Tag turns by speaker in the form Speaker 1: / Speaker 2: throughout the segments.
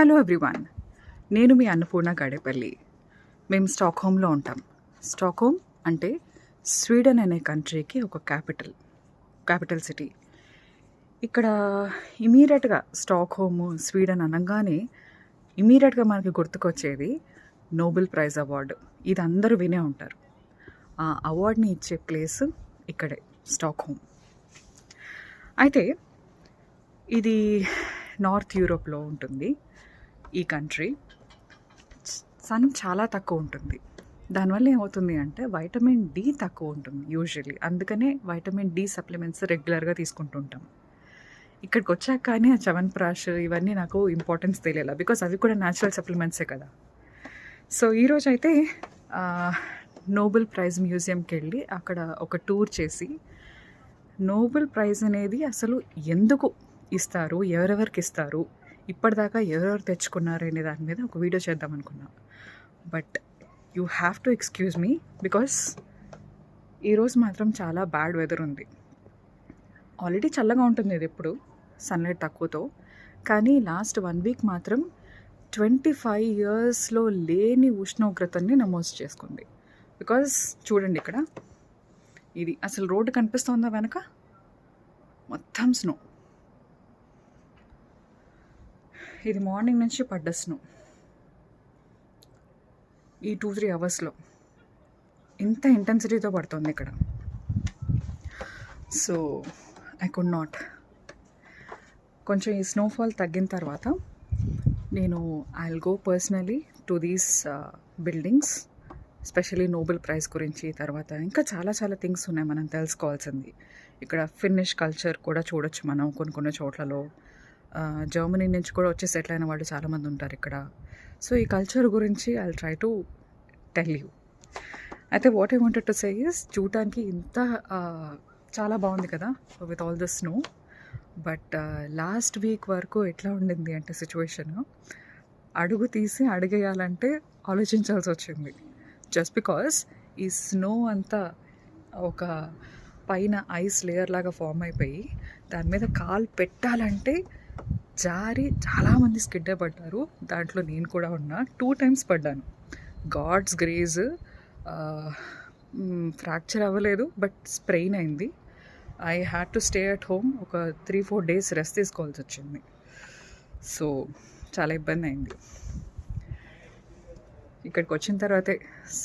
Speaker 1: Hello everyone నేను మీ అన్నపూర్ణ గాడేపల్లి. మేము స్టాక్హోమ్లో ఉంటాం. స్టాక్హోమ్ అంటే స్వీడన్ అనే కంట్రీకి ఒక క్యాపిటల్ క్యాపిటల్ సిటీ. ఇక్కడ ఇమీడియట్గా స్టాక్హోమ్ స్వీడన్ అనగానే ఇమీడియట్గా మనకి గుర్తుకొచ్చేది నోబెల్ ప్రైజ్ అవార్డు. ఇది అందరూ వినే ఉంటారు. ఆ అవార్డ్ని ఇచ్చే ప్లేస్ ఇక్కడే స్టాక్హోమ్. అయితే ఇది నార్త్ యూరోప్లో ఉంటుంది. ఈ కంట్రీ సన్ చాలా తక్కువ ఉంటుంది. దానివల్ల ఏమవుతుంది అంటే వైటమిన్ డి తక్కువ ఉంటుంది యూజువల్లీ అందుకనే వైటమిన్ డి సప్లిమెంట్స్ రెగ్యులర్గా తీసుకుంటుంటాం ఇక్కడికి వచ్చాక కానీ ఆ చవన్ప్రాష్ ఇవన్నీ నాకు ఇంపార్టెన్స్ తెలియాలి? బికాస్ అవి కూడా న్యాచురల్ సప్లిమెంట్సే కదా. సో ఈరోజు అయితే నోబెల్ ప్రైజ్ మ్యూజియంకి వెళ్ళి అక్కడ ఒక టూర్ చేసి నోబెల్ ప్రైజ్ అనేది అసలు ఎందుకు ఇస్తారు? ఎవరెవరికి ఇస్తారు? ఇప్పటిదాకా ఎవరెవరు తెచ్చుకున్నారు అనే దాని మీద ఒక వీడియో చేద్దాం అనుకున్నా. But you have to excuse me because ఈరోజు మాత్రం చాలా బ్యాడ్ వెదర్ ఉంది. ఆల్రెడీ చల్లగా ఉంటుంది ఇది ఎప్పుడు సన్లైట్ తక్కువతో. కానీ లాస్ట్ వన్ వీక్ మాత్రం ట్వంటీ ఫైవ్ ఇయర్స్లో లేని ఉష్ణోగ్రతని నమోదు చేసుకుంది. బికాజ్ చూడండి ఇక్కడ ఇది అసలు రోడ్డు కనిపిస్తుందా వెనక? మొత్తం స్నో. ఇది మార్నింగ్ నుంచి పడ్డ స్నో ఈ టూ త్రీ అవర్స్లో ఇంత ఇంటెన్సిటీతో పడుతుంది ఇక్కడ. సో ఐ కుడ్ నాట్ కొంచెం ఈ స్నోఫాల్ తగ్గిన తర్వాత నేను I go personally to these buildings specially Nobel prize గురించి తర్వాత ఇంకా చాలా చాలా థింగ్స్ ఉన్నాయి మనం తెలుసుకోవాల్సింది. ఇక్కడ ఫినిష్ కల్చర్ కూడా చూడొచ్చు మనం కొన్ని కొన్ని చోట్లలో. జర్మనీ నుంచి కూడా వచ్చి సెటిల్ అయిన వాళ్ళు చాలామంది ఉంటారు ఇక్కడ. సో ఈ కల్చర్ గురించి I try to tell you అయితే what I wanted to say is చూడటానికి ఇంత చాలా బాగుంది కదా with all the snow but last week వరకు ఎట్లా ఉండింది అంటే సిచ్యువేషన్ అడుగు తీసి అడిగేయాలంటే ఆలోచించాల్సి వచ్చింది. జస్ట్ బికాస్ ఈ స్నో అంతా ఒక పైన ఐస్ లేయర్ లాగా ఫామ్ అయిపోయి దాని మీద కాలు పెట్టాలంటే జారి చాలామంది స్కిడ్డే పడ్డారు. దాంట్లో నేను కూడా ఉన్నా. టూ టైమ్స్ పడ్డాను. గాడ్స్ గ్రేజ్ ఫ్రాక్చర్ అవ్వలేదు బట్ స్ప్రెయిన్ అయింది. I had to stay at home ఒక త్రీ ఫోర్ డేస్ రెస్ట్ తీసుకోవాల్సి వచ్చింది. సో చాలా ఇబ్బంది అయింది. ఇక్కడికి వచ్చిన తర్వాతే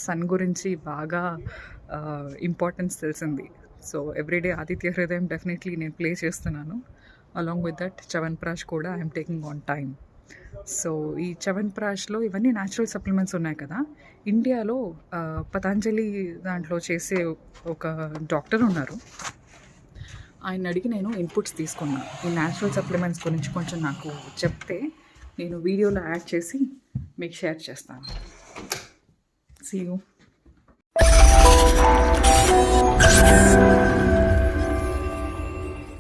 Speaker 1: సన్ గురించి బాగా ఇంపార్టెన్స్ తెలిసింది. సో ఎవ్రీడే ఆదిత్య హృదయం డెఫినెట్లీ నేను ప్లే చేస్తున్నాను. Along with that chyawanprash కూడా I'm taking on time so ఈ చవన్ ప్రాష్లో ఇవన్నీ న్యాచురల్ సప్లిమెంట్స్ ఉన్నాయి కదా. ఇండియాలో పతాంజలి దాంట్లో చేసే ఒక డాక్టర్ ఉన్నారు. ఆయన అడిగి నేను ఇన్పుట్స్ తీసుకున్నాను ఈ న్యాచురల్ సప్లిమెంట్స్ గురించి కొంచెం నాకు చెప్తే నేను వీడియోలో యాడ్ చేసి మీకు షేర్ చేస్తాను. See you